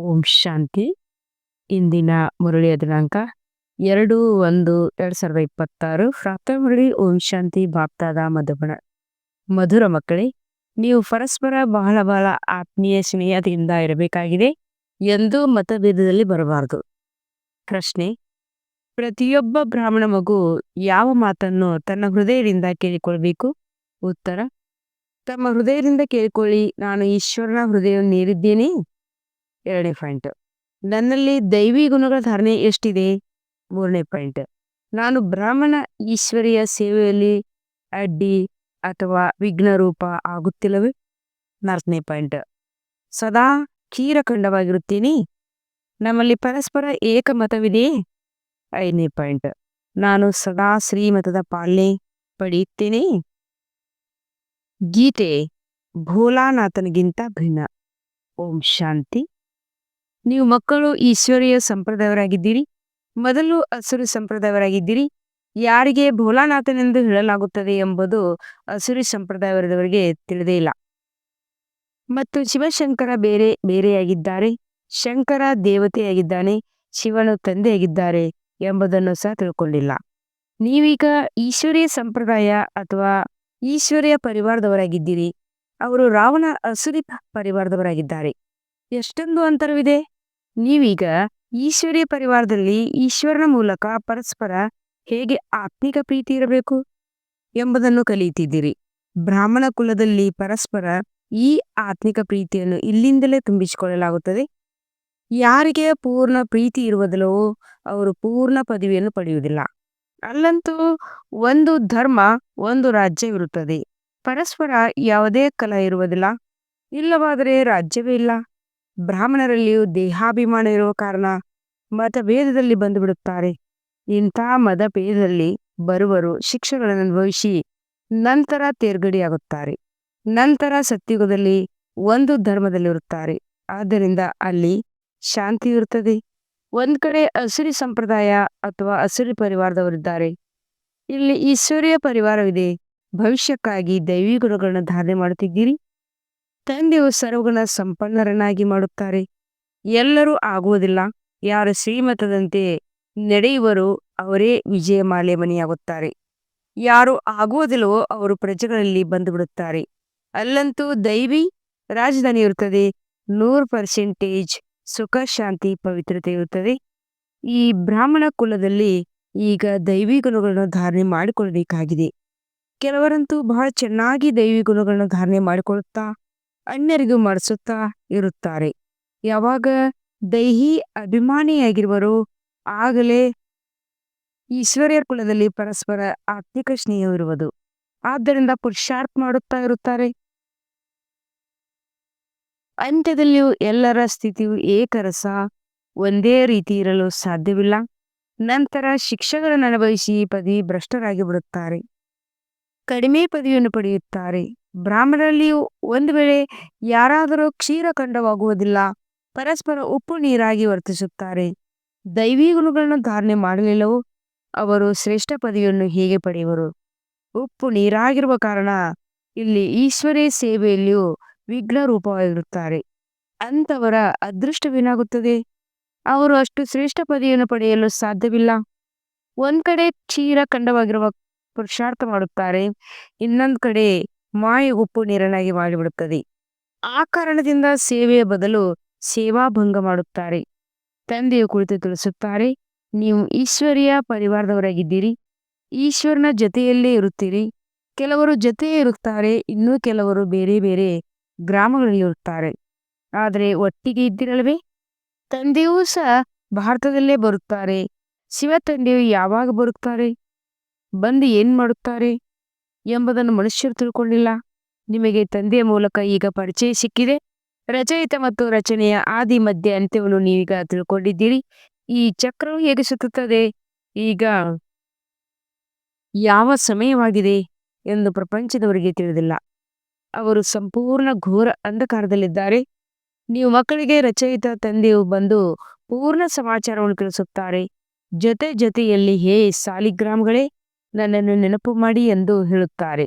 ಓಂ ಶಾಂತಿ. ಇಂದಿನ ಮುರಳಿಯ ದಿನಾಂಕ ಎರಡು ಒಂದು ಎರಡ್ ಸಾವಿರದ ಇಪ್ಪತ್ತಾರು. ಪ್ರಾಪ್ತ ಮುರಳಿ ಓಂ ಶಾಂತಿ ಬಾಪ್ತಾದ ಮಧುಬಣ ಮಧುರ ಮಕ್ಕಳೇ, ನೀವು ಪರಸ್ಪರ ಬಹಳ ಬಹಳ ಆತ್ಮೀಯ ಸ್ನೇಹದಿಂದ ಇರಬೇಕಾಗಿದೆ ಎಂದು ಮತಭೇದದಲ್ಲಿ ಬರಬಾರದು. ಪ್ರಶ್ನೆ, ಪ್ರತಿಯೊಬ್ಬ ಬ್ರಾಹ್ಮಣ ಮಗು ಯಾವ ಮಾತನ್ನು ತನ್ನ ಹೃದಯದಿಂದ ಕೇಳಿಕೊಳ್ಬೇಕು? ಉತ್ತರ, ತಮ್ಮ ಹೃದಯದಿಂದ ಕೇಳಿಕೊಳ್ಳಿ. ನಾನು ಈಶ್ವರನ ಹೃದಯವನ್ನು ನೀರಿದ್ದೇನೆ. ಎರಡನೇ ಪಾಯಿಂಟ್ ನನ್ನಲ್ಲಿ ದೈವಿ ಗುಣಗಳ ಧಾರಣೆ ಎಷ್ಟಿದೆ? ಮೂರನೇ ಪಾಯಿಂಟ್ ನಾನು ಬ್ರಾಹ್ಮಣ ಈಶ್ವರಿಯ ಸೇವೆಯಲ್ಲಿ ಅಡ್ಡಿ ಅಥವಾ ವಿಘ್ನ ರೂಪ ಆಗುತ್ತಿಲ್ಲವೇ? ನಾಲ್ಕನೇ ಪಾಯಿಂಟ್ ಸದಾ ಕ್ಷೀರಖಂಡವಾಗಿರುತ್ತೀನಿ ನಮ್ಮಲ್ಲಿ ಪರಸ್ಪರ ಏಕಮತವಿದೆಯೇ? ಐದನೇ ಪಾಯಿಂಟ್ ನಾನು ಸದಾ ಶ್ರೀಮತದ ಪಾಲನೆ ಪಡೆಯುತ್ತೇನೆ. ಗೀತೆ ಭೋಲಾನಾಥನಿಗಿಂತ ಭಿನ್ನ. ಓಂ ಶಾಂತಿ. ನೀವು ಮಕ್ಕಳು ಈಶ್ವರೀಯ ಸಂಪ್ರದಾಯವರಾಗಿದ್ದೀರಿ ಮೊದಲು ಅಸುರಿ ಸಂಪ್ರದಾಯವರಾಗಿದ್ದೀರಿ ಯಾರಿಗೆ ಭೋಲಾನಾಥನೆಂದು ಹೇಳಲಾಗುತ್ತದೆ ಎಂಬುದು ಅಸುರಿ ಸಂಪ್ರದಾಯವರದವರಿಗೆ ತಿಳಿದೇ ಇಲ್ಲ. ಮತ್ತು ಶಿವಶಂಕರ ಬೇರೆ, ಬೇರೆಯಾಗಿದ್ದಾರೆ. ಶಂಕರ ದೇವತೆಯಾಗಿದ್ದಾನೆ. ಶಿವನು ತಂದೆಯಾಗಿದ್ದಾರೆ ಎಂಬುದನ್ನು ಸಹ ತಿಳ್ಕೊಂಡಿಲ್ಲ. ನೀವೀಗ ಈಶ್ವರೀಯ ಸಂಪ್ರದಾಯ ಅಥವಾ ಈಶ್ವರೀಯ ಪರಿವಾರದವರಾಗಿದ್ದೀರಿ. ಅವರು ರಾವಣ ಅಸುರಿ ಪರಿವಾರದವರಾಗಿದ್ದಾರೆ. ಎಷ್ಟೊಂದು ಅಂತರವಿದೆ. ನೀವೀಗ ಈಶ್ವರೀಯ ಪರಿವಾರದಲ್ಲಿ ಈಶ್ವರನ ಮೂಲಕ ಪರಸ್ಪರ ಹೇಗೆ ಆತ್ಮಿಕ ಪ್ರೀತಿ ಇರಬೇಕು ಎಂಬುದನ್ನು ಕಲಿಯುತ್ತಿದ್ದೀರಿ. ಬ್ರಾಹ್ಮಣ ಕುಲದಲ್ಲಿ ಪರಸ್ಪರ ಈ ಆತ್ಮಿಕ ಪ್ರೀತಿಯನ್ನು ಇಲ್ಲಿಂದಲೇ ತುಂಬಿಸಿಕೊಳ್ಳಲಾಗುತ್ತದೆ. ಯಾರಿಗೆ ಪೂರ್ಣ ಪ್ರೀತಿ ಇರುವುದಲ್ಲೋ ಅವರು ಪೂರ್ಣ ಪದವಿಯನ್ನು ಪಡೆಯುವುದಿಲ್ಲ. ಅಲ್ಲಂತೂ ಒಂದು ಧರ್ಮ, ಒಂದು ರಾಜ್ಯವಿರುತ್ತದೆ. ಪರಸ್ಪರ ಯಾವುದೇ ಕಲ ಇರುವುದಿಲ್ಲ. ಇಲ್ಲವಾದರೆ ರಾಜ್ಯವೇ ಇಲ್ಲ. ಬ್ರಾಹ್ಮಣರಲ್ಲಿಯೂ ದೇಹಾಭಿಮಾನ ಇರುವ ಕಾರಣ ಮತಭೇದದಲ್ಲಿ ಬಂದು ಬಿಡುತ್ತಾರೆ ಇಂಥ ಮತಭೇದದಲ್ಲಿ ಬರುವರು ಶಿಕ್ಷೆಗಳನ್ನು ಅನುಭವಿಸಿ ನಂತರ ತೇರ್ಗಡಿಯಾಗುತ್ತಾರೆ. ನಂತರ ಸತ್ಯುಗದಲ್ಲಿ ಒಂದು ಧರ್ಮದಲ್ಲಿರುತ್ತಾರೆ. ಆದ್ದರಿಂದ ಅಲ್ಲಿ ಶಾಂತಿ ಇರುತ್ತದೆ. ಒಂದ್ ಕಡೆ ಹಸಿರಿ ಸಂಪ್ರದಾಯ ಅಥವಾ ಹಸಿರಿ ಪರಿವಾರದವರಿದ್ದಾರೆ. ಇಲ್ಲಿ ಈಶ್ವರ್ಯ ಪರಿವಾರವಿದೆ. ಭವಿಷ್ಯಕ್ಕಾಗಿ ದೈವಿ ಗುಣಗಳನ್ನು ಧಾರಣೆ ಮಾಡುತ್ತಿದ್ದೀರಿ. ತಂದೆಯು ಸರ್ವಗುಣ ಸಂಪನ್ನರನ್ನಾಗಿ ಮಾಡುತ್ತಾರೆ. ಎಲ್ಲರೂ ಆಗುವುದಿಲ್ಲ. ಯಾರು ಶ್ರೀಮತದಂತೆ ನಡೆಯುವರು ಅವರೇ ವಿಜಯ ಮಾಲೆ ಮನೆಯಾಗುತ್ತಾರೆ ಯಾರು ಆಗುವುದಿಲ್ಲವೋ ಅವರು ಪ್ರಜೆಗಳಲ್ಲಿ ಬಂದು ಬಿಡುತ್ತಾರೆ ಅಲ್ಲಂತೂ ದೈವಿ ರಾಜಧಾನಿ ಇರುತ್ತದೆ. ನೂರು ಪರ್ಸೆಂಟೇಜ್ ಸುಖ, ಶಾಂತಿ, ಪವಿತ್ರತೆ ಇರುತ್ತದೆ. ಈ ಬ್ರಾಹ್ಮಣ ಕುಲದಲ್ಲಿ ಈಗ ದೈವಿ ಗುಣಗಳನ್ನು ಧಾರಣೆ ಮಾಡಿಕೊಳ್ಳಬೇಕಾಗಿದೆ. ಕೆಲವರಂತೂ ಬಹಳ ಚೆನ್ನಾಗಿ ದೈವಿ ಗುಣಗಳನ್ನು ಧಾರಣೆ ಮಾಡಿಕೊಳ್ಳುತ್ತಾ ಅನ್ಯರಿಗೂ ಮಾಡಿಸುತ್ತಾ ಇರುತ್ತಾರೆ. ಯಾವಾಗ ದೈಹಿ ಅಭಿಮಾನಿಯಾಗಿರುವರು ಆಗಲೇ ಈಶ್ವರ್ಯರ ಕುಲದಲ್ಲಿ ಪರಸ್ಪರ ಆತ್ಮಿಕ ಸ್ನೇಹವಿರುವುದು ಆದ್ದರಿಂದ ಪುರುಷಾರ್ಥ ಮಾಡುತ್ತಾ ಇರುತ್ತಾರೆ. ಅಂತ್ಯದಲ್ಲಿಯೂ ಎಲ್ಲರ ಸ್ಥಿತಿಯು ಏಕರಸ, ಒಂದೇ ರೀತಿ ಇರಲು ಸಾಧ್ಯವಿಲ್ಲ. ನಂತರ ಶಿಕ್ಷಕರನ್ನು ಅನುಭವಿಸಿ ಪದವಿ ಭ್ರಷ್ಟರಾಗಿ ಬಿಡುತ್ತಾರೆ. ಕಡಿಮೆ ಪದವಿಯನ್ನು ಪಡೆಯುತ್ತಾರೆ. ಬ್ರಾಹ್ಮಣರಲ್ಲಿಯೂ ಒಂದು ವೇಳೆ ಯಾರಾದರೂ ಕ್ಷೀರಖಂಡವಾಗುವುದಿಲ್ಲ ಪರಸ್ಪರ ಉಪ್ಪು ನೀರಾಗಿ ವರ್ತಿಸುತ್ತಾರೆ. ದೈವಿ ಗುಣಗಳನ್ನು ಧಾರಣೆ ಮಾಡಲಿಲ್ಲವೋ, ಅವರು ಶ್ರೇಷ್ಠ ಪದವಿಯನ್ನು ಹೇಗೆ ಪಡೆಯುವರು? ಉಪ್ಪು ನೀರಾಗಿರುವ ಕಾರಣ ಇಲ್ಲಿ ಈಶ್ವರೇ ಸೇವೆಯಲ್ಲಿಯೂ ವಿಘ್ನ ರೂಪವಾಗಿರುತ್ತಾರೆ. ಅಂಥವರ ಅದೃಷ್ಟವೇನಾಗುತ್ತದೆ? ಅವರು ಅಷ್ಟು ಶ್ರೇಷ್ಠ ಪದವಿಯನ್ನು ಪಡೆಯಲು ಸಾಧ್ಯವಿಲ್ಲ. ಒಂದ್ ಕಡೆ ಕ್ಷೀರ ಖಂಡವಾಗಿರುವ ಪುರುಷಾರ್ಥ ಮಾಡುತ್ತಾರೆ, ಇನ್ನೊಂದು ಕಡೆ ಮಾಯ ಉಪ್ಪು ನೀರನಾಗಿ ಮಾಡಿಬಿಡುತ್ತದೆ. ಆ ಕಾರಣದಿಂದ ಸೇವೆಯ ಬದಲು ಸೇವಾಭಂಗ ಮಾಡುತ್ತಾರೆ. ತಂದೆಯು ಕುಳಿತು ತಿಳಿಸುತ್ತಾರೆ, ನೀವು ಈಶ್ವರಿಯ ಪರಿವಾರದವರಾಗಿದ್ದೀರಿ. ಈಶ್ವರನ ಜೊತೆಯಲ್ಲೇ ಇರುತ್ತೀರಿ. ಕೆಲವರು ಜೊತೆಯೇ ಇರುತ್ತಾರೆ, ಇನ್ನೂ ಕೆಲವರು ಬೇರೆ ಬೇರೆ ಗ್ರಾಮಗಳಲ್ಲಿ ಇರುತ್ತಾರೆ. ಆದರೆ ಒಟ್ಟಿಗೆ ಇದ್ದಿರಲ್ವೇ? ತಂದೆಯೂ ಸಹ ಭಾರತದಲ್ಲೇ ಬರುತ್ತಾರೆ. ಶಿವ ತಂದೆಯು ಯಾವಾಗ ಬರುತ್ತಾರೆ? ಬಂದು ಏನ್ ಮಾಡುತ್ತಾರೆ? ಎಂಬುದನ್ನು ಮನುಷ್ಯರು ತಿಳ್ಕೊಂಡಿಲ್ಲ ನಿಮಗೆ ತಂದೆಯ ಮೂಲಕ ಈಗ ಪರಿಚಯ ಸಿಕ್ಕಿದೆ. ರಚಯಿತ ಮತ್ತು ರಚನೆಯ ಆದಿ ಮಧ್ಯ ಅಂತ್ಯವನ್ನು ನೀವೀಗ ತಿಳ್ಕೊಂಡಿದ್ದೀರಿ. ಈ ಚಕ್ರವು ಹೇಗೆ ಸುತ್ತುತ್ತದೆ? ಈಗ ಯಾವ ಸಮಯವಾಗಿದೆ ಎಂದು ಪ್ರಪಂಚದವರಿಗೆ ತಿಳಿದಿಲ್ಲ. ಅವರು ಸಂಪೂರ್ಣ ಘೋರ ಅಂಧಕಾರದಲ್ಲಿದ್ದಾರೆ. ನೀವು ಮಕ್ಕಳಿಗೆ ರಚಯಿತ ತಂದೆಯು ಬಂದು ಪೂರ್ಣ ಸಮಾಚಾರವನ್ನು ತಿಳಿಸುತ್ತಾರೆ. ಜೊತೆ ಜೊತೆಯಲ್ಲಿ ಹೇ ಸಾಲಿಗ್ರಾಮಗಳೇ ನನ್ನನ್ನು ನೆನಪು ಮಾಡಿ ಎಂದು ಹೇಳುತ್ತಾರೆ.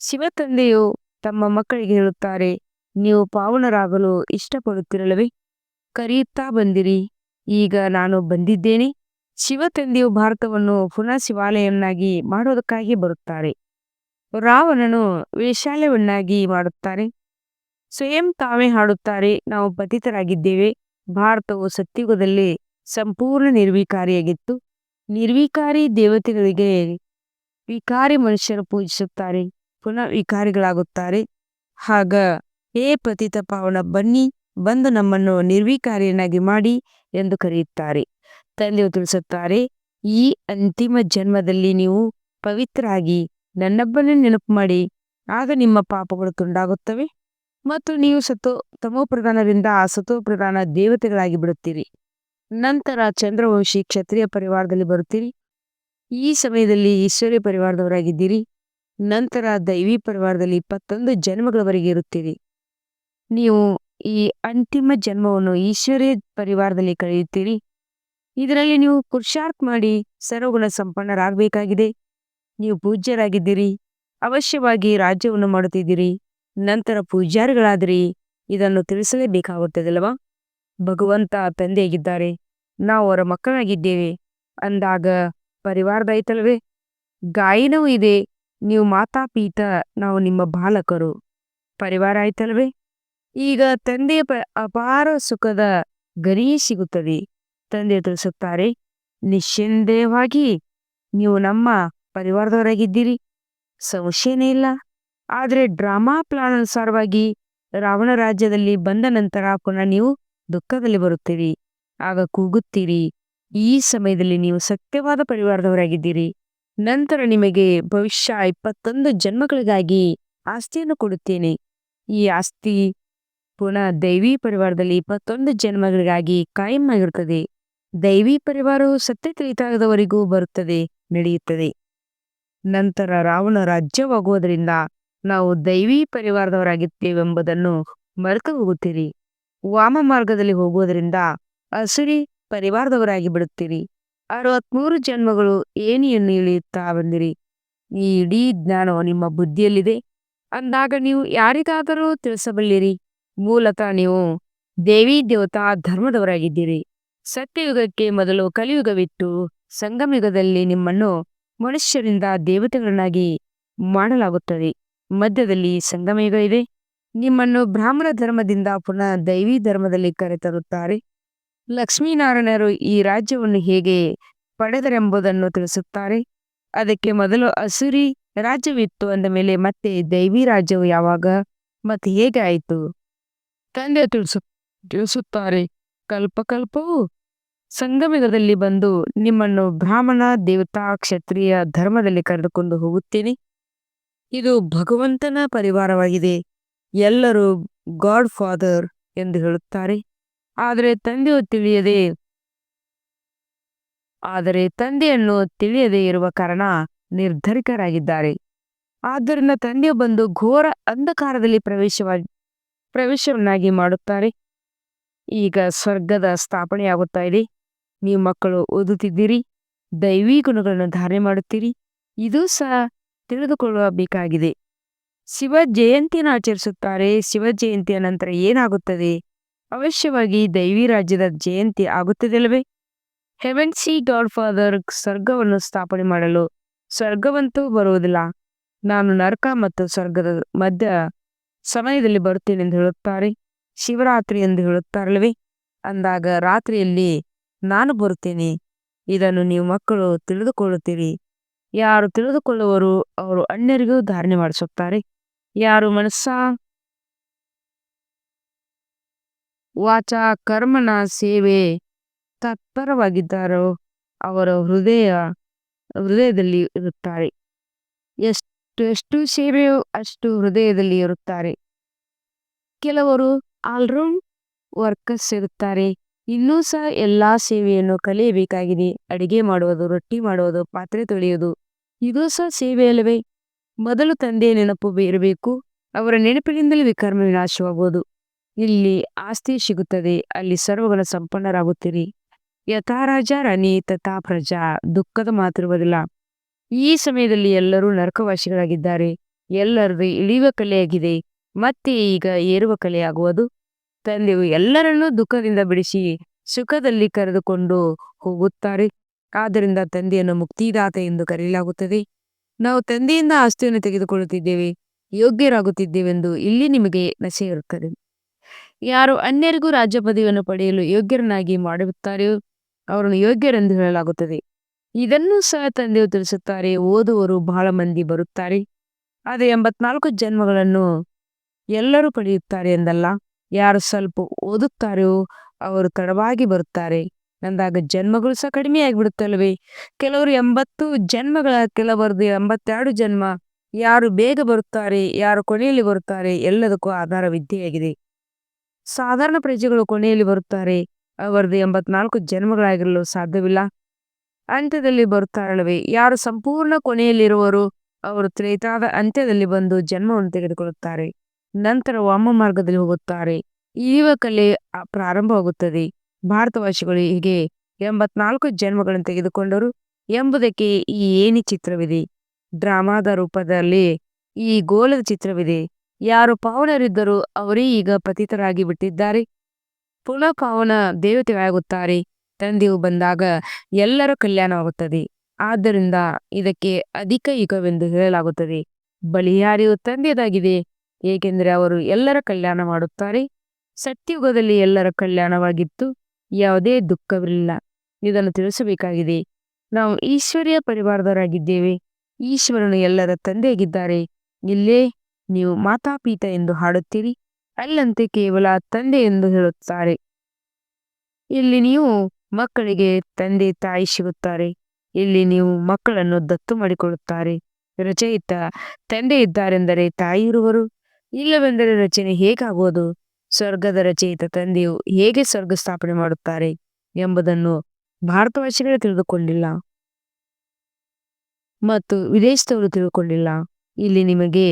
ಶಿವತಂದೆಯು ತಮ್ಮ ಮಕ್ಕಳಿಗೆ ಹೇಳುತ್ತಾರೆ, ನೀವು ಪಾವನರಾಗಲು ಇಷ್ಟಪಡುತ್ತಿರಲ್ಲವೇ ಕರೆಯುತ್ತಾ ಬಂದಿರಿ. ಈಗ ನಾನು ಬಂದಿದ್ದೇನೆ. ಶಿವತಂದೆಯು ಭಾರತವನ್ನು ಪುನಃ ಶಿವಾಲಯವನ್ನಾಗಿ ಮಾಡುವುದಕ್ಕಾಗಿ ಬರುತ್ತಾರೆ. ರಾವಣನು ವೇಷಾಲಯವನ್ನಾಗಿ ಮಾಡುತ್ತಾರೆ. ಸ್ವಯಂ ತಾವೇ ಹಾಡುತ್ತಾರೆ, ನಾವು ಪತಿತರಾಗಿದ್ದೇವೆ. ಭಾರತವು ಸತ್ಯುಗದಲ್ಲಿ ಸಂಪೂರ್ಣ ನಿರ್ವಿಕಾರಿಯಾಗಿತ್ತು. ನಿರ್ವಿಕಾರಿ ದೇವತೆಗಳಿಗೆ ವಿಕಾರಿ ಮನುಷ್ಯರು ಪೂಜಿಸುತ್ತಾರೆ ಪುನಃ ವಿಕಾರಿಗಳಾಗುತ್ತಾರೆ ಹಾಗ ಹೇ ಪತಿತ ಪಾವನ, ಬನ್ನಿ, ಬಂದು ನಮ್ಮನ್ನು ನಿರ್ವಿಕಾರಿಯನ್ನಾಗಿ ಮಾಡಿ ಎಂದು ಕರೆಯುತ್ತಾರೆ. ತಂದೆಯು ತಿಳಿಸುತ್ತಾರೆ, ಈ ಅಂತಿಮ ಜನ್ಮದಲ್ಲಿ ನೀವು ಪವಿತ್ರಾಗಿ ನನ್ನೊಬ್ಬನೇ ನೆನಪು ಮಾಡಿ, ಆಗ ನಿಮ್ಮ ಪಾಪಗಳು ತುಂಡಾಗುತ್ತವೆ ಮತ್ತು ನೀವು ಸತೋ ತಮೋ ಪ್ರಧಾನರಿಂದ ಸತೋ ಪ್ರಧಾನ ದೇವತೆಗಳಾಗಿ ಬಿಡುತ್ತೀರಿ. ನಂತರ ಚಂದ್ರವಂಶಿ ಕ್ಷತ್ರಿಯ ಪರಿವಾರದಲ್ಲಿ ಬರುತ್ತೀರಿ. ಈ ಸಮಯದಲ್ಲಿ ಈಶ್ವರ್ಯ ಪರಿವಾರದವರಾಗಿದ್ದೀರಿ. ನಂತರ ದೈವಿ ಪರಿವಾರದಲ್ಲಿ ಇಪ್ಪತ್ತೊಂದು ಜನ್ಮಗಳವರೆಗೆ ಇರುತ್ತೀರಿ. ನೀವು ಈ ಅಂತಿಮ ಜನ್ಮವನ್ನು ಈಶ್ವರ್ಯ ಪರಿವಾರದಲ್ಲಿ ಕಳೆಯುತ್ತೀರಿ. ಇದರಲ್ಲಿ ನೀವು ಪುರುಷಾರ್ಥ ಮಾಡಿ ಸರ್ವಗುಣ ಸಂಪನ್ನರಾಗಬೇಕಾಗಿದೆ. ನೀವು ಪೂಜ್ಯರಾಗಿದ್ದೀರಿ. ಅವಶ್ಯವಾಗಿ ರಾಜ್ಯವನ್ನು ಮಾಡುತ್ತಿದ್ದೀರಿ. ನಂತರ ಪೂಜಾರಿಗಳಾದ್ರಿ. ಇದನ್ನು ತಿಳಿಸಲೇಬೇಕಾಗುತ್ತದಲ್ವಾ ಭಗವಂತ ತಂದೆಯಾಗಿದ್ದಾರೆ. ನಾವು ಅವರ ಮಕ್ಕಳಾಗಿದ್ದೇವೆ. ಅಂದಾಗ ಪರಿವಾರದಾಯ್ತಲ್ವೇ ಗಾಯನವೂ ಇದೆ. ನೀವು ಮಾತಾಪೀತ ನಾವು ನಿಮ್ಮ ಬಾಲಕರು. ಪರಿವಾರ ಆಯ್ತಲ್ವೇ ಈಗ ತಂದೆಯ ಪ, ಅಪಾರ ಸುಖದ ಗರಿ ಸಿಗುತ್ತದೆ. ತಂದೆ ತಿಳಿಸುತ್ತಾರೆ, ನಿಸ್ಸಂದೇಹವಾಗಿ ನೀವು ನಮ್ಮ ಪರಿವಾರದವರಾಗಿದ್ದೀರಿ. ಸಂಶಯನೇ ಇಲ್ಲ. ಆದರೆ ಡ್ರಾಮಾ ಪ್ಲಾನ್ ಅನುಸಾರವಾಗಿ ರಾವಣ ರಾಜ್ಯದಲ್ಲಿ ಬಂದ ನಂತರ ಪುನಃ ನೀವು ದುಃಖದಲ್ಲಿ ಬರುತ್ತೀರಿ, ಆಗ ಕೂಗುತ್ತೀರಿ. ಈ ಸಮಯದಲ್ಲಿ ನೀವು ಸತ್ಯವಾದ ಪರಿವಾರದವರಾಗಿದ್ದೀರಿ. ನಂತರ ನಿಮಗೆ ಭವಿಷ್ಯ ಇಪ್ಪತ್ತೊಂದು ಜನ್ಮಗಳಿಗಾಗಿ ಆಸ್ತಿಯನ್ನು ಕೊಡುತ್ತೇನೆ. ಈ ಆಸ್ತಿ ಪುನಃ ದೈವಿ ಪರಿವಾರದಲ್ಲಿ ಇಪ್ಪತ್ತೊಂದು ಜನ್ಮಗಳಿಗಾಗಿ ಕಾಯಂ ಆಗಿರುತ್ತದೆ. ದೈವಿ ಪರಿವಾರವು ಸತ್ಯ ತಿಳಿತಾಗದವರಿಗೂ ಬರುತ್ತದೆ, ನಡೆಯುತ್ತದೆ. ನಂತರ ರಾವಣ ರಾಜ್ಯವಾಗುವುದರಿಂದ ನಾವು ದೈವಿ ಪರಿವಾರದವರಾಗಿದ್ದೇವೆಂಬುದನ್ನು ಮರೆತು ಹೋಗುತ್ತೀರಿ ವಾಮ ಮಾರ್ಗದಲ್ಲಿ ಹೋಗುವುದರಿಂದ, ಅಸುರಿ ಪರಿವಾರದವರಾಗಿ ಬಿಡುತ್ತೀರಿ. ಅರವತ್ಮೂರು ಜನ್ಮಗಳು ಏನಿಯನ್ನು ಇಳಿಯುತ್ತಾ ಬಂದಿರಿ. ಈ ಇಡೀ ಜ್ಞಾನವು ನಿಮ್ಮ ಬುದ್ಧಿಯಲ್ಲಿದೆ. ಅಂದಾಗ ನೀವು ಯಾರಿಗಾದರೂ ತಿಳಿಸಬಲ್ಲಿರಿ. ಮೂಲತಃ ನೀವು ದೇವಿ, ದೇವತಾ ಧರ್ಮದವರಾಗಿದ್ದೀರಿ. ಸತ್ಯಯುಗಕ್ಕೆ ಮೊದಲು ಕಲಿಯುಗವಿತ್ತು. ಸಂಗಮಯುಗದಲ್ಲಿ ನಿಮ್ಮನ್ನು ಮನುಷ್ಯರಿಂದ ದೇವತೆಗಳನ್ನಾಗಿ ಮಾಡಲಾಗುತ್ತದೆ. ಮಧ್ಯದಲ್ಲಿ ಸಂಗಮಯುಗ ಇದೆ. ನಿಮ್ಮನ್ನು ಬ್ರಾಹ್ಮಣ ಧರ್ಮದಿಂದ ಪುನಃ ದೈವಿ ಧರ್ಮದಲ್ಲಿ ಕರೆತರುತ್ತಾರೆ. ಲಕ್ಷ್ಮೀನಾರಾಯಣರು ಈ ರಾಜ್ಯವನ್ನು ಹೇಗೆ ಪಡೆದರೆಂಬುದನ್ನು ತಿಳಿಸುತ್ತಾರೆ. ಅದಕ್ಕೆ ಮೊದಲು ಅಸುರಿ ರಾಜ್ಯವಿತ್ತು ಅಂದ ಮೇಲೆ ಮತ್ತೆ ದೈವಿ ರಾಜ್ಯವು ಯಾವಾಗ ಮತ್ತೆ ಹೇಗೆ ಆಯಿತು? ತಂದೆ ತಿಳಿಸು, ತಿಳಿಸುತ್ತಾರೆ. ಕಲ್ಪಕಲ್ಪವು ಸಂಗಮದಲ್ಲಿ ಬಂದು ನಿಮ್ಮನ್ನು ಬ್ರಾಹ್ಮಣ, ದೇವತಾ, ಕ್ಷತ್ರಿಯ ಧರ್ಮದಲ್ಲಿ ಕರೆದುಕೊಂಡು ಹೋಗುತ್ತೇನೆ. ಇದು ಭಗವಂತನ ಪರಿವಾರವಾಗಿದೆ. ಎಲ್ಲರೂ ಗಾಡ್ ಫಾದರ್ ಎಂದು ಹೇಳುತ್ತಾರೆ. ಆದರೆ ತಂದೆಯು ತಿಳಿಯದೆ ಆದರೆ ತಂದೆಯನ್ನು ತಿಳಿಯದೇ ಇರುವ ಕಾರಣ ನಿರ್ಧರಿಕರಾಗಿದ್ದಾರೆ ಆದ್ದರಿಂದ ತಂದೆಯು ಬಂದು ಘೋರ ಅಂಧಕಾರದಲ್ಲಿ ಪ್ರವೇಶವಾಗಿ ಪ್ರವೇಶವನ್ನಾಗಿ ಮಾಡುತ್ತಾರೆ. ಈಗ ಸ್ವರ್ಗದ ಸ್ಥಾಪನೆಯಾಗುತ್ತಾ ಇದೆ. ನೀವು ಮಕ್ಕಳು ಓದುತ್ತಿದ್ದೀರಿ. ದೈವಿ ಗುಣಗಳನ್ನು ಧಾರಣೆ ಮಾಡುತ್ತೀರಿ. ಇದು ಸಹ ತಿಳಿದುಕೊಳ್ಳಬೇಕಾಗಿದೆ. ಶಿವ ಜಯಂತಿಯನ್ನು ಆಚರಿಸುತ್ತಾರೆ. ಶಿವ ಜಯಂತಿಯ ನಂತರ ಏನಾಗುತ್ತದೆ? ಅವಶ್ಯವಾಗಿ ದೈವಿ ರಾಜ್ಯದ ಜಯಂತಿ ಆಗುತ್ತದಲ್ಲವೇ ಹೆವೆನ್ ಸಿ ಗಾಡ್ ಫಾದರ್ ಸ್ವರ್ಗವನ್ನು ಸ್ಥಾಪನೆ ಮಾಡಲು. ಸ್ವರ್ಗವಂತೂ ಬರುವುದಿಲ್ಲ. ನಾನು ನರಕ ಮತ್ತು ಸ್ವರ್ಗದ ಮಧ್ಯ ಸಮಯದಲ್ಲಿ ಬರುತ್ತೇನೆ ಎಂದು ಹೇಳುತ್ತಾರೆ. ಶಿವರಾತ್ರಿ ಎಂದು ಹೇಳುತ್ತಾರಲ್ವೇ ಅಂದಾಗ ರಾತ್ರಿಯಲ್ಲಿ ನಾನು ಬರುತ್ತೇನೆ. ಇದನ್ನು ನೀವು ಮಕ್ಕಳು ತಿಳಿದುಕೊಳ್ಳುತ್ತೀರಿ. ಯಾರು ತಿಳಿದುಕೊಳ್ಳುವರು, ಅವರು ಅನ್ಯರಿಗೂ ಧಾರಣೆ ಮಾಡಿಸುತ್ತಾರೆ. ಯಾರು ಮನಸ್ಸ? ವಾಚ ಕರ್ಮನ ಸೇವೆ ತತ್ಪರವಾಗಿದ್ದಾರೋ ಅವರ ಹೃದಯ ಹೃದಯದಲ್ಲಿ ಇರುತ್ತಾರೆ. ಎಷ್ಟು ಎಷ್ಟು ಸೇವೆಯೋ ಅಷ್ಟು ಹೃದಯದಲ್ಲಿ ಇರುತ್ತಾರೆ. ಕೆಲವರು ಆಲ್ರೌಂಡ್ ವರ್ಕರ್ಸ್ ಇರುತ್ತಾರೆ. ಇನ್ನೂ ಸಹ ಎಲ್ಲಾ ಸೇವೆಯನ್ನು ಕಲಿಯಬೇಕಾಗಿದೆ. ಅಡಿಗೆ ಮಾಡುವುದು, ರೊಟ್ಟಿ ಮಾಡುವುದು, ಪಾತ್ರೆ ತೊಳೆಯುವುದು. ಇದು ಸಹ ಸೇವೆಯಲ್ಲವೇ ಮೊದಲು ತಂದೆಯ ನೆನಪು ಇರಬೇಕು ಅವರ ನೆನಪಿನಿಂದಲೇ ವಿಕರ್ಮ ವಿನಾಶವಾಗುವುದು. ಇಲ್ಲಿ ಆಸ್ತಿ ಸಿಗುತ್ತದೆ, ಅಲ್ಲಿ ಸರ್ವಗಳ ಸಂಪನ್ನರಾಗುತ್ತೀರಿ. ಯಥಾ ರಾಜ ರಾಣಿ ತಥಾ ಪ್ರಜಾ, ದುಃಖದ ಮಾತಿರುವುದಿಲ್ಲ ಈ ಸಮಯದಲ್ಲಿ ಎಲ್ಲರೂ ನರಕವಾಸಿಗಳಾಗಿದ್ದಾರೆ. ಎಲ್ಲರದು ಇಳಿಯುವ ಕಲೆಯಾಗಿದೆ. ಮತ್ತೆ ಈಗ ಏರುವ ಕಲೆಯಾಗುವುದು. ತಂದೆಯು ಎಲ್ಲರನ್ನೂ ದುಃಖದಿಂದ ಬಿಡಿಸಿ ಸುಖದಲ್ಲಿ ಕರೆದುಕೊಂಡು ಹೋಗುತ್ತಾರೆ. ಆದ್ದರಿಂದ ತಂದೆಯನ್ನು ಮುಕ್ತಿದಾತ ಎಂದು ಕರೆಯಲಾಗುತ್ತದೆ. ನಾವು ತಂದೆಯಿಂದ ಆಸ್ತಿಯನ್ನು ತೆಗೆದುಕೊಳ್ಳುತ್ತಿದ್ದೇವೆ, ಯೋಗ್ಯರಾಗುತ್ತಿದ್ದೇವೆಂದು ಇಲ್ಲಿ ನಿಮಗೆ ನಶೆ ಇರುತ್ತದೆ. ಯಾರು ಅನ್ಯರಿಗೂ ರಾಜ್ಯ ಪದವಿಯನ್ನು ಪಡೆಯಲು ಯೋಗ್ಯರನ್ನಾಗಿ ಮಾಡುತ್ತಾರೆಯೋ ಅವರನ್ನು ಯೋಗ್ಯರೆಂದು ಹೇಳಲಾಗುತ್ತದೆ. ಇದನ್ನು ಸಹ ತಂದೆಯು ತಿಳಿಸುತ್ತಾರೆ ಓದುವರು ಬಹಳ ಮಂದಿ ಬರುತ್ತಾರೆ. ಆದರೆ ಎಂಬತ್ನಾಲ್ಕು ಜನ್ಮಗಳನ್ನು ಎಲ್ಲರೂ ಪಡೆಯುತ್ತಾರೆ ಎಂದಲ್ಲ, ಯಾರು ಸ್ವಲ್ಪ ಓದುತ್ತಾರೆಯೋ ಅವರು ತಡವಾಗಿ ಬರುತ್ತಾರೆ. ಅಂದಾಗ ಜನ್ಮಗಳು ಸಹ ಕಡಿಮೆ ಆಗಿಬಿಡುತ್ತಲ್ವೇ? ಕೆಲವರು ಎಂಬತ್ತು ಜನ್ಮಗಳ ಕೆಲವರದು ಎಂಬತ್ತೆರಡು ಜನ್ಮ, ಯಾರು ಬೇಗ ಬರುತ್ತಾರೆ, ಯಾರು ಕೊನೆಯಲ್ಲಿ ಬರುತ್ತಾರೆ, ಎಲ್ಲದಕ್ಕೂ ಆಧಾರ ವಿದ್ಯೆಯಾಗಿದೆ. ಸಾಧಾರಣ ಪ್ರಜೆಗಳು ಕೊನೆಯಲ್ಲಿ ಬರುತ್ತಾರೆ ಅವರದು ಎಂಬತ್ನಾಲ್ಕು ಜನ್ಮಗಳಾಗಿರಲು ಸಾಧ್ಯವಿಲ್ಲ. ಅಂತ್ಯದಲ್ಲಿ ಬರುತ್ತಾರಲ್ಲವೇ? ಯಾರು ಸಂಪೂರ್ಣ ಕೊನೆಯಲ್ಲಿರುವರು, ಅವರು ತ್ರೇತಾದ ಅಂತ್ಯದಲ್ಲಿ ಬಂದು ಜನ್ಮವನ್ನು ತೆಗೆದುಕೊಳ್ಳುತ್ತಾರೆ. ನಂತರ ವಾಮ ಮಾರ್ಗದಲ್ಲಿ ಹೋಗುತ್ತಾರೆ ಈವ ಕಲೆ ಪ್ರಾರಂಭವಾಗುತ್ತದೆ. ಭಾರತವಾಸಿಗಳು ಹೀಗೆ ಎಂಬತ್ನಾಲ್ಕು ಜನ್ಮಗಳನ್ನು ತೆಗೆದುಕೊಂಡರು ಎಂಬುದಕ್ಕೆ ಈ ಏನಿ ಚಿತ್ರವಿದೆ. ಡ್ರಾಮಾದ ರೂಪದಲ್ಲಿ ಈ ಗೋಲದ ಚಿತ್ರವಿದೆ. ಯಾರು ಪಾವನರಿದ್ದರೂ ಅವರೇ ಈಗ ಪತಿತರಾಗಿ ಬಿಟ್ಟಿದ್ದಾರೆ. ಪುನಃ ಪಾವನ ದೇವತೆಯಾಗುತ್ತಾರೆ ತಂದೆಯು ಬಂದಾಗ ಎಲ್ಲರ ಕಲ್ಯಾಣವಾಗುತ್ತದೆ. ಆದ್ದರಿಂದ ಇದಕ್ಕೆ ಅಧಿಕ ಯುಗವೆಂದು ಹೇಳಲಾಗುತ್ತದೆ. ಬಲಿಹಾರಿಯು ತಂದೆಯದಾಗಿದೆ ಏಕೆಂದರೆ ಅವರು ಎಲ್ಲರ ಕಲ್ಯಾಣ ಮಾಡುತ್ತಾರೆ. ಸತ್ಯಯುಗದಲ್ಲಿ ಎಲ್ಲರ ಕಲ್ಯಾಣವಾಗಿತ್ತು. ಯಾವುದೇ ದುಃಖವಿಲ್ಲ ಇದನ್ನು ತಿಳಿಸಬೇಕಾಗಿದೆ. ನಾವು ಈಶ್ವರ್ಯ ಪರಿವಾರದವರಾಗಿದ್ದೇವೆ. ಈಶ್ವರನು ಎಲ್ಲರ ತಂದೆಯಾಗಿದ್ದಾರೆ. ಇಲ್ಲೇ ನೀವು ಮಾತಾಪೀತ ಎಂದು ಹಾಡುತ್ತೀರಿ. ಅಲ್ಲಂತೆ ಕೇವಲ ತಂದೆ ಎಂದು ಹೇಳುತ್ತಾರೆ. ಇಲ್ಲಿ ನೀವು ಮಕ್ಕಳಿಗೆ ತಂದೆ ತಾಯಿ ಸಿಗುತ್ತಾರೆ. ಇಲ್ಲಿ ನೀವು ಮಕ್ಕಳನ್ನು ದತ್ತು ಮಾಡಿಕೊಳ್ಳುತ್ತಾರೆ. ರಚಯಿತ ತಂದೆ ಇದ್ದಾರೆಂದರೆ ತಾಯಿ ಇರುವರು. ಇಲ್ಲವೆಂದರೆ ರಚನೆ ಹೇಗಾಗುವುದು? ಸ್ವರ್ಗದ ರಚಯಿತ ತಂದೆಯು ಹೇಗೆ ಸ್ವರ್ಗ ಸ್ಥಾಪನೆ ಮಾಡುತ್ತಾರೆ ಎಂಬುದನ್ನು ಭಾರತವಾಸಿಗಳೇ ತಿಳಿದುಕೊಂಡಿಲ್ಲ. ಮತ್ತು ವಿದೇಶದವರು ತಿಳಿದುಕೊಂಡಿಲ್ಲ. ಇಲ್ಲಿ ನಿಮಗೆ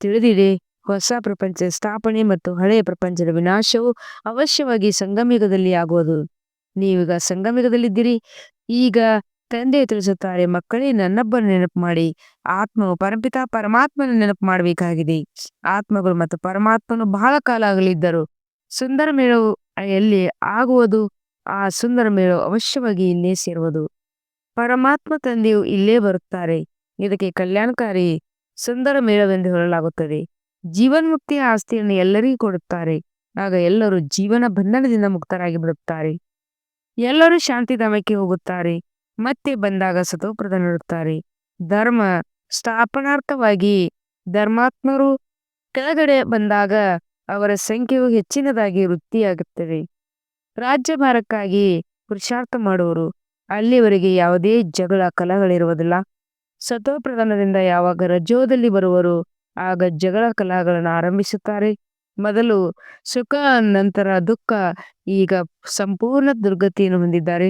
ತಿಳಿದಿದೆ, ಹೊಸ ಪ್ರಪಂಚದ ಸ್ಥಾಪನೆ ಮತ್ತು ಹಳೆಯ ಪ್ರಪಂಚದ ವಿನಾಶವು ಅವಶ್ಯವಾಗಿ ಸಂಗಮಿಗದಲ್ಲಿ ಆಗುವುದು. ನೀವೀಗ ಸಂಗಮಿಗದಲ್ಲಿದ್ದೀರಿ ಈಗ ತಂದೆ ತಿಳಿಸುತ್ತಾರೆ ಮಕ್ಕಳೇ ನನ್ನೊಬ್ಬನ ನೆನಪು ಮಾಡಿ, ಆತ್ಮವು ಪರಪಿತ ಪರಮಾತ್ಮನ ನೆನಪು ಮಾಡಬೇಕಾಗಿದೆ. ಆತ್ಮಗಳು ಮತ್ತು ಪರಮಾತ್ಮನು ಬಹಳ ಕಾಲ ಆಗಲಿದ್ದರು. ಸುಂದರ ಮೇಳವು ಎಲ್ಲಿ ಆಗುವುದು, ಆ ಸುಂದರ ಮೇಳವು ಅವಶ್ಯವಾಗಿ ಇಲ್ಲೇ ಸೇರುವುದು ಪರಮಾತ್ಮ ತಂದೆಯು ಇಲ್ಲೇ ಬರುತ್ತಾರೆ. ಇದಕ್ಕೆ ಕಲ್ಯಾಣಕಾರಿ ಸುಂದರ ಮೇಳವೆಂದು ಹೇಳಲಾಗುತ್ತದೆ. ಜೀವನ್ಮುಕ್ತಿಯ ಆಸ್ತಿಯನ್ನು ಎಲ್ಲರಿಗೂ ಕೊಡುತ್ತಾರೆ. ಆಗ ಎಲ್ಲರೂ ಜೀವನ ಬಂಧನದಿಂದ ಮುಕ್ತರಾಗಿ ಬಿಡುತ್ತಾರೆ ಎಲ್ಲರೂ ಶಾಂತಿಧಾಮಕ್ಕೆ ಹೋಗುತ್ತಾರೆ. ಮತ್ತೆ ಬಂದಾಗ ಸತೋಪ್ರದನಿರುತ್ತಾರೆ ಧರ್ಮ ಸ್ಥಾಪನಾರ್ಥವಾಗಿ ಧರ್ಮಾತ್ಮರು ಕೆಳಗಡೆ ಬಂದಾಗ ಅವರ ಸಂಖ್ಯೆಯು ಹೆಚ್ಚಿನದಾಗಿ ವೃತ್ತಿಯಾಗುತ್ತದೆ ರಾಜ್ಯಭಾರಕ್ಕಾಗಿ ಪುರುಷಾರ್ಥ ಮಾಡುವರು ಅಲ್ಲಿವರೆಗೆ ಯಾವುದೇ ಜಗಳ ಕಲಹಗಳಿರುವುದಿಲ್ಲ ಸತೋಪ್ರಧಾನದಿಂದ ಯಾವಾಗ ರಜೋದಲ್ಲಿ ಬರುವರು ಆಗ ಜಗಳ ಕಲಹಗಳನ್ನು ಆರಂಭಿಸುತ್ತಾರೆ. ಮೊದಲು ಸುಖ, ನಂತರ ದುಃಖ, ಈಗ ಸಂಪೂರ್ಣ ದುರ್ಗತಿಯನ್ನು ಹೊಂದಿದ್ದಾರೆ.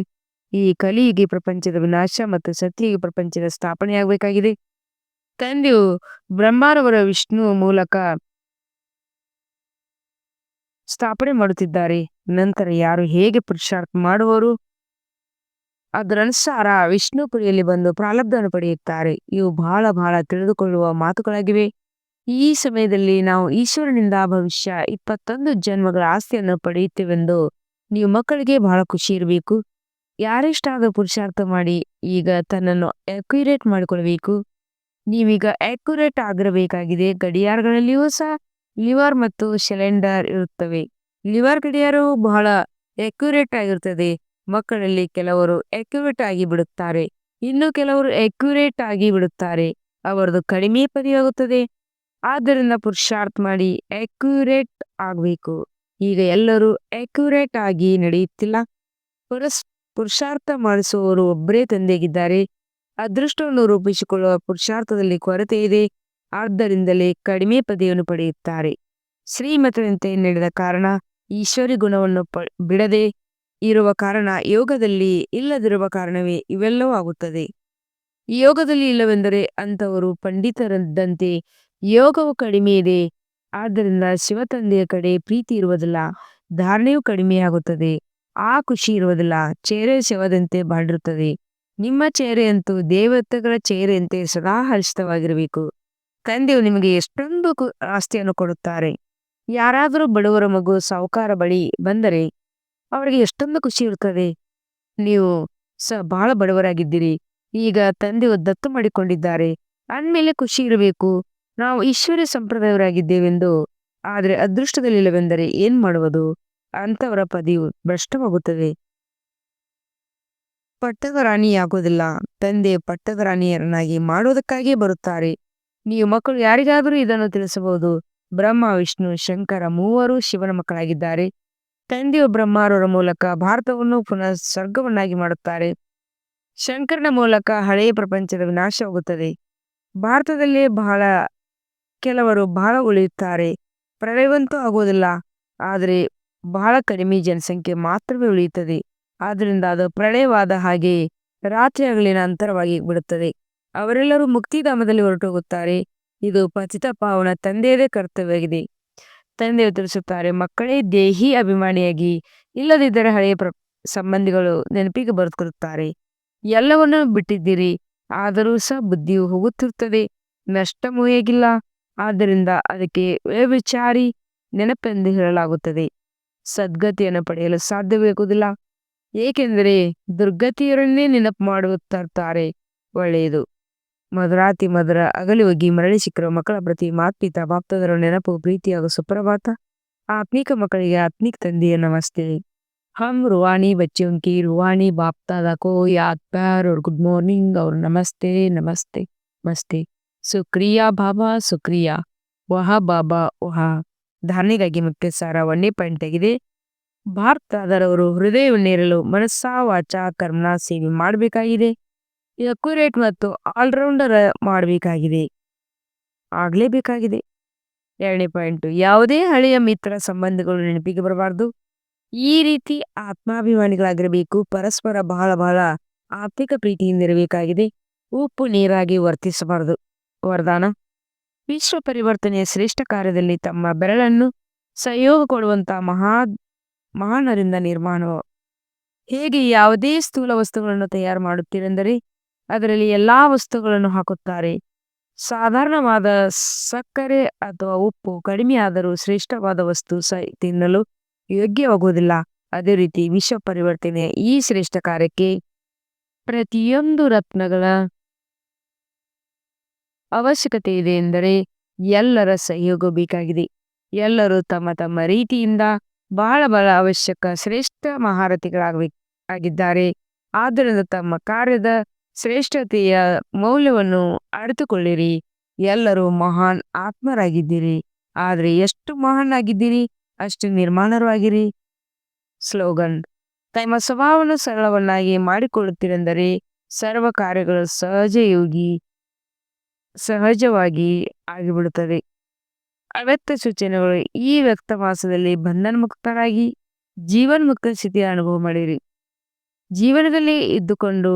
ಈ ಕಲಿಯುಗಿ ಪ್ರಪಂಚದ ವಿನಾಶ ಮತ್ತು ಸತ್ಯಯುಗಿ ಪ್ರಪಂಚದ ಸ್ಥಾಪನೆಯಾಗಬೇಕಾಗಿದೆ ತಂದೆಯು ಬ್ರಹ್ಮಾರವರ ವಿಷ್ಣು ಮೂಲಕ ಸ್ಥಾಪನೆ ಮಾಡುತ್ತಿದ್ದಾರೆ. ನಂತರ ಯಾರು ಹೇಗೆ ಪುರುಷಾರ್ಥ ಮಾಡುವರು? ಅದರನುಸಾರ ವಿಷ್ಣುಪುರಿಯಲ್ಲಿ ಬಂದು ಪ್ರಾಲಬ್ಧವನ್ನು ಪಡೆಯುತ್ತಾರೆ. ಇವು ಬಹಳ ಬಹಳ ತಿಳಿದುಕೊಳ್ಳುವ ಮಾತುಗಳಾಗಿವೆ. ಈ ಸಮಯದಲ್ಲಿ ನಾವು ಈಶ್ವರನಿಂದ ಭವಿಷ್ಯ ಇಪ್ಪತ್ತೊಂದು ಜನ್ಮಗಳ ಆಸ್ತಿಯನ್ನು ಪಡೆಯುತ್ತೇವೆಂದು ನೀವು ಮಕ್ಕಳಿಗೆ ಬಹಳ ಖುಷಿ ಇರಬೇಕು. ಯಾರೆಷ್ಟಾಗ ಪುರುಷಾರ್ಥ ಮಾಡಿ ಈಗ ತನ್ನನ್ನು ಅಕ್ಯುರೇಟ್ ಮಾಡಿಕೊಳ್ಬೇಕು. ನೀವೀಗ ಅಕ್ಯುರೇಟ್ ಆಗಿರಬೇಕಾಗಿದೆ. ಗಡಿಯಾರಗಳಲ್ಲಿಯೂ ಸಹ ಲಿವರ್ ಮತ್ತು ಸಿಲಿಂಡರ್ ಇರುತ್ತವೆ. ಲಿವರ್ ಗಡಿಯಾರವು ಬಹಳ ಅಕ್ಯುರೇಟ್ ಆಗಿರುತ್ತದೆ. ಮಕ್ಕಳಲ್ಲಿ ಕೆಲವರು ಅಕ್ಯುರೇಟ್ ಆಗಿ ಬಿಡುತ್ತಾರೆ. ಇನ್ನು ಕೆಲವರು ಅಕ್ಯುರೇಟ್ ಆಗಿ ಬಿಡುತ್ತಾರೆ. ಅವರದು ಕಡಿಮೆ ಪದಿಯಾಗುತ್ತದೆ ಆದ್ದರಿಂದ ಪುರುಷಾರ್ಥ ಮಾಡಿ ಅಕ್ಯುರೇಟ್ ಆಗಬೇಕು. ಈಗ ಎಲ್ಲರೂ ಅಕ್ಯುರೇಟ್ ಆಗಿ ನಡೆಯುತ್ತಿಲ್ಲ. ಪುರಸ್ ಪುರುಷಾರ್ಥ ಮಾಡಿಸುವವರು ಒಬ್ಬರೇ ತಂದೆಗಿದ್ದಾರೆ ಅದೃಷ್ಟವನ್ನು ರೂಪಿಸಿಕೊಳ್ಳುವ ಪುರುಷಾರ್ಥದಲ್ಲಿ ಕೊರತೆ ಇದೆ. ಆದ್ದರಿಂದಲೇ ಕಡಿಮೆ ಪದವಿಯನ್ನು ಪಡೆಯುತ್ತಾರೆ. ಶ್ರೀಮತನಂತೆ ನಡೆದ ಕಾರಣ ಈಶ್ವರಿ ಗುಣವನ್ನು ಪ, ಬಿಡದೆ ಇರುವ ಕಾರಣ ಯೋಗದಲ್ಲಿ ಇಲ್ಲದಿರುವ ಕಾರಣವೇ ಇವೆಲ್ಲವೂ ಆಗುತ್ತದೆ. ಯೋಗದಲ್ಲಿ ಇಲ್ಲವೆಂದರೆ ಅಂಥವರು ಪಂಡಿತರದ್ದಂತೆ ಯೋಗವು ಕಡಿಮೆ ಇದೆ. ಆದ್ದರಿಂದ ಶಿವತಂದೆಯ ಕಡೆ ಪ್ರೀತಿ ಇರುವುದಿಲ್ಲ. ಧಾರಣೆಯೂ ಕಡಿಮೆಯಾಗುತ್ತದೆ. ಆ ಖುಷಿ ಇರುವುದಿಲ್ಲ. ಚೇರೆ ಶವದಂತೆ ಬಾಡಿರುತ್ತದೆ. ನಿಮ್ಮ ಚೇರೆಯಂತೂ ದೇವತೆಗಳ ಚೇರೆಯಂತೆ ಸದಾ ಹರ್ಷಿತವಾಗಿರಬೇಕು ತಂದೆಯು ನಿಮಗೆ ಎಷ್ಟೊಂದು ಆಸ್ತಿಯನ್ನು ಕೊಡುತ್ತಾರೆ. ಯಾರಾದರೂ ಬಡವರ ಮಗು ಸಾಹುಕಾರ ಬಳಿ ಬಂದರೆ ಅವರಿಗೆ ಎಷ್ಟೊಂದು ಖುಷಿ ಇರುತ್ತದೆ. ನೀವು ಸ, ಬಹಳ ಬಡವರಾಗಿದ್ದೀರಿ. ಈಗ ತಂದೆಯು ದತ್ತು ಮಾಡಿಕೊಂಡಿದ್ದಾರೆ. ಅಂದಮೇಲೆ ಖುಷಿ ಇರಬೇಕು. ನಾವು ಈಶ್ವರ್ಯ ಸಂಪ್ರದಾಯವರಾಗಿದ್ದೇವೆಂದು. ಆದರೆ ಅದೃಷ್ಟದಲ್ಲಿಲ್ಲವೆಂದರೆ ಏನ್ ಮಾಡುವುದು? ಅಂತವರ ಪದಿಯು ಭ್ರಷ್ಟವಾಗುತ್ತದೆ. ಪಟ್ಟದ ರಾಣಿಯಾಗುವುದಿಲ್ಲ ತಂದೆ ಪಟ್ಟದ ರಾಣಿಯರನ್ನಾಗಿ ಮಾಡುವುದಕ್ಕಾಗಿಯೇ ಬರುತ್ತಾರೆ. ನೀವು ಮಕ್ಕಳು ಯಾರಿಗಾದರೂ ಇದನ್ನು ತಿಳಿಸಬಹುದು. ಬ್ರಹ್ಮ, ವಿಷ್ಣು, ಶಂಕರ ಮೂವರು ಶಿವನ ಮಕ್ಕಳಾಗಿದ್ದಾರೆ. ತಂದೆಯು ಬ್ರಹ್ಮಾರವರ ಮೂಲಕ ಭಾರತವನ್ನು ಪುನಃ ಸ್ವರ್ಗವನ್ನಾಗಿ ಮಾಡುತ್ತಾರೆ. ಶಂಕರನ ಮೂಲಕ ಹಳೆಯ ಪ್ರಪಂಚದ ವಿನಾಶವಾಗುತ್ತದೆ. ಭಾರತದಲ್ಲಿ ಬಹಳ ಕೆಲವರು ಬಹಳ ಉಳಿಯುತ್ತಾರೆ. ಪ್ರಳಯವಂತೂ ಆಗುವುದಿಲ್ಲ. ಆದರೆ ಬಹಳ ಕಡಿಮೆ ಜನಸಂಖ್ಯೆ ಮಾತ್ರವೇ ಉಳಿಯುತ್ತದೆ. ಆದ್ದರಿಂದ ಅದು ಪ್ರಳಯವಾದ ಹಾಗೆ ರಾತ್ರಿ ಹಗಲಿನ ಅಂತರವಾಗಿ ಬಿಡುತ್ತದೆ. ಅವರೆಲ್ಲರೂ ಮುಕ್ತಿಧಾಮದಲ್ಲಿ ಹೊರಟೋಗುತ್ತಾರೆ. ಇದು ಪತಿತ ಪಾವನ ತಂದೆಯದೇ ಕರ್ತವ್ಯವಾಗಿದೆ. ತಂದೆಯು ತಿಳಿಸುತ್ತಾರೆ, ಮಕ್ಕಳೇ, ದೇಹಿ ಅಭಿಮಾನಿಯಾಗಿ ಇಲ್ಲದಿದ್ದರೆ ಹಳೆಯ ಪ್ರ, ಸಂಬಂಧಿಗಳು ನೆನಪಿಗೆ ಬರುತ್ತಿರುತ್ತಾರೆ ಎಲ್ಲವನ್ನೂ ಬಿಟ್ಟಿದ್ದೀರಿ, ಆದರೂ ಸಹ ಬುದ್ಧಿಯು ಹೋಗುತ್ತಿರುತ್ತದೆ. ನಷ್ಟ ಹೇಗಿಲ್ಲ ಆದ್ದರಿಂದ ಅದಕ್ಕೆ ವ್ಯವಿಚಾರಿ ನೆನಪೆಂದು ಹೇಳಲಾಗುತ್ತದೆ. ಸದ್ಗತಿಯನ್ನು ಪಡೆಯಲು ಸಾಧ್ಯವಾಗುವುದಿಲ್ಲ ಏಕೆಂದರೆ ದುರ್ಗತಿಯರನ್ನೇ ನೆನಪು ಮಾಡುತ್ತಾರೆ ಒಳ್ಳೆಯದು. ಮಧುರಾತಿ ಮಧುರ ಅಗಲಿ ಹೋಗಿ ಮರಳಿ ಸಿಕ್ಕಿರುವ ಮಕ್ಕಳ ಪ್ರತಿ ಮಾತ್ಪಿತ ಭಾಪ್ತದರ ನೆನಪು ಪ್ರೀತಿಯಾಗುವ ಸುಪ್ರಭಾತ. ಆತ್ಮಿಕ ಮಕ್ಕಳಿಗೆ ಆತ್ಮಿಕ ತಂದೆಯ ನಮಸ್ತೆ. ಹಮ್ ರುವಾಣಿ ಬಚ್ಚುಂಕಿ ರುವಾಣಿ ಬಾಪ್ತಾದ ಕೋ ಯಾತ್ ಪ್ಯಾರ್ ಅವ್ರ ಗುಡ್ ಮಾರ್ನಿಂಗ್ ಅವ್ರ ನಮಸ್ತೆ ನಮಸ್ತೆ ನಮಸ್ತೆ ಸುಕ್ರಿಯಾ ಬಾಬಾ ಸುಕ್ರಿಯಾ. ವಹ ಬಾಬಾ ವಹ. ಧಾರಣೆಗಾಗಿ ಮುಖ್ಯ ಸಾರ. ಒಂದೇ ಪಾಯಿಂಟ್ ಆಗಿದೆ ಭಾರತದವರು ಹೃದಯವನ್ನೇರಲು ಮನಸ್ಸ, ವಾಚ ಕರ್ಮನ ಸೇವೆ ಮಾಡಬೇಕಾಗಿದೆ. ಅಕ್ಯುರೇಟ್ ಮತ್ತು ಆಲ್ರೌಂಡರ್ ಮಾಡಬೇಕಾಗಿದೆ. ಆಗಲೇಬೇಕಾಗಿದೆ. ಎರಡನೇ ಪಾಯಿಂಟು ಯಾವುದೇ ಹಳೆಯ ಮಿತ್ರ ಸಂಬಂಧಗಳು ನೆನಪಿಗೆ ಬರಬಾರ್ದು. ಈ ರೀತಿ ಆತ್ಮಾಭಿಮಾನಿಗಳಾಗಿರಬೇಕು. ಪರಸ್ಪರ ಬಹಳ ಬಹಳ ಆರ್ಥಿಕ ಪ್ರೀತಿಯಿಂದ ಇರಬೇಕಾಗಿದೆ. ಉಪ್ಪು ನೀರಾಗಿ ವರ್ತಿಸಬಾರದು. ವರದಾನ. ವಿಶ್ವ ಪರಿವರ್ತನೆಯ ಶ್ರೇಷ್ಠ ಕಾರ್ಯದಲ್ಲಿ ತಮ್ಮ ಬೆರಳನ್ನು ಸಹಯೋಗ ಕೊಡುವಂತಹ ಮಹಾ, ಮಹಾನರಿಂದ ನಿರ್ಮಾಣ ಹೇಗೆ ಯಾವುದೇ ಸ್ಥೂಲ ವಸ್ತುಗಳನ್ನು ತಯಾರು ಮಾಡುತ್ತೀರೆಂದರೆ ಅದರಲ್ಲಿ ಎಲ್ಲಾ ವಸ್ತುಗಳನ್ನು ಹಾಕುತ್ತಾರೆ. ಸಾಧಾರಣವಾದ ಸಕ್ಕರೆ ಅಥವಾ ಉಪ್ಪು ಕಡಿಮೆಯಾದರೂ ಶ್ರೇಷ್ಠವಾದ ವಸ್ತು ಸ ತಿನ್ನಲು ಯೋಗ್ಯವಾಗುವುದಿಲ್ಲ. ಅದೇ ರೀತಿ ವಿಶ್ವ ಪರಿವರ್ತನೆಯ ಈ ಶ್ರೇಷ್ಠ ಕಾರ್ಯಕ್ಕೆ ಪ್ರತಿಯೊಂದು ರತ್ನಗಳ ಅವಶ್ಯಕತೆ ಇದೆ ಎಂದರೆ ಎಲ್ಲರ ಸಹಯೋಗ ಬೇಕಾಗಿದೆ ಎಲ್ಲರೂ ತಮ್ಮ ತಮ್ಮ ರೀತಿಯಿಂದ ಬಹಳ ಬಹಳ ಅವಶ್ಯಕ ಶ್ರೇಷ್ಠ ಮಹಾರಥಿಗಳಾಗಬೇಕು ಆಗಿದ್ದಾರೆ ಆದ್ದರಿಂದ ತಮ್ಮ ಕಾರ್ಯದ ಶ್ರೇಷ್ಠತೆಯ ಮೌಲ್ಯವನ್ನು ಅರಿತುಕೊಳ್ಳಿರಿ. ಎಲ್ಲರೂ ಮಹಾನ್ ಆತ್ಮರಾಗಿದ್ದೀರಿ. ಆದರೆ ಎಷ್ಟು ಮಹಾನ್ ಆಗಿದ್ದೀರಿ ಅಷ್ಟು ನಿರ್ಮಾಣರಾಗಿರಿ. ಸ್ಲೋಗನ್, ತಮ್ಮ ಸ್ವಭಾವವನ್ನು ಸರಳವನ್ನಾಗಿ ಮಾಡಿಕೊಳ್ಳುತ್ತೀರೆಂದರೆ ಸರ್ವ ಕಾರ್ಯಗಳು ಸಹಜಯೋಗಿ ಸಹಜವಾಗಿ ಆಗಿಬಿಡುತ್ತದೆ. ಅವ್ಯಕ್ತ ಸೂಚನೆಗಳು ಈ ವ್ಯಕ್ತ ಮಾಸದಲ್ಲಿ ಬಂಧನ ಮುಕ್ತರಾಗಿ ಜೀವನ್ಮುಕ್ತ ಸ್ಥಿತಿಯ ಅನುಭವ ಮಾಡಿರಿ. ಜೀವನದಲ್ಲಿ ಇದ್ದುಕೊಂಡು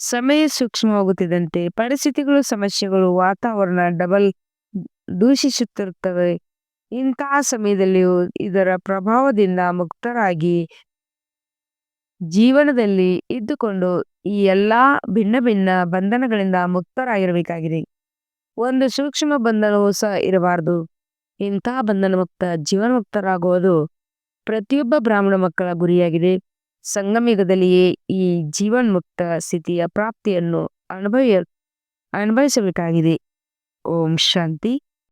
ಸಮಯ ಸೂಕ್ಷ್ಮವಾಗುತ್ತಿದ್ದಂತೆ ಪರಿಸ್ಥಿತಿಗಳು, ಸಮಸ್ಯೆಗಳು, ವಾತಾವರಣ ಡಬಲ್ ದೂಷಿಸುತ್ತಿರುತ್ತವೆ. ಇಂತಹ ಸಮಯದಲ್ಲಿಯೂ ಇದರ ಪ್ರಭಾವದಿಂದ ಮುಕ್ತರಾಗಿ ಜೀವನದಲ್ಲಿ ಇದ್ದುಕೊಂಡು ಈ ಎಲ್ಲಾ ಭಿನ್ನ ಭಿನ್ನ ಬಂಧನಗಳಿಂದ ಮುಕ್ತರಾಗಿರಬೇಕಾಗಿದೆ. ಒಂದು ಸೂಕ್ಷ್ಮ ಬಂಧನವೂ ಸಹ ಇರಬಾರದು. ಇಂತಹ ಬಂಧನ ಮುಕ್ತ ಜೀವನ ಮುಕ್ತರಾಗುವುದು ಪ್ರತಿಯೊಬ್ಬ ಬ್ರಾಹ್ಮಣ ಮಕ್ಕಳ ಗುರಿಯಾಗಿದೆ. ಸಂಗಮಯುಗದಲ್ಲಿಯೇ ಈ ಜೀವನ್ಮುಕ್ತ ಸ್ಥಿತಿಯ ಪ್ರಾಪ್ತಿಯನ್ನು ಅನುಭವ ಅನುಭವಿಸಬೇಕಾಗಿದೆ. ಓಂ ಶಾಂತಿ.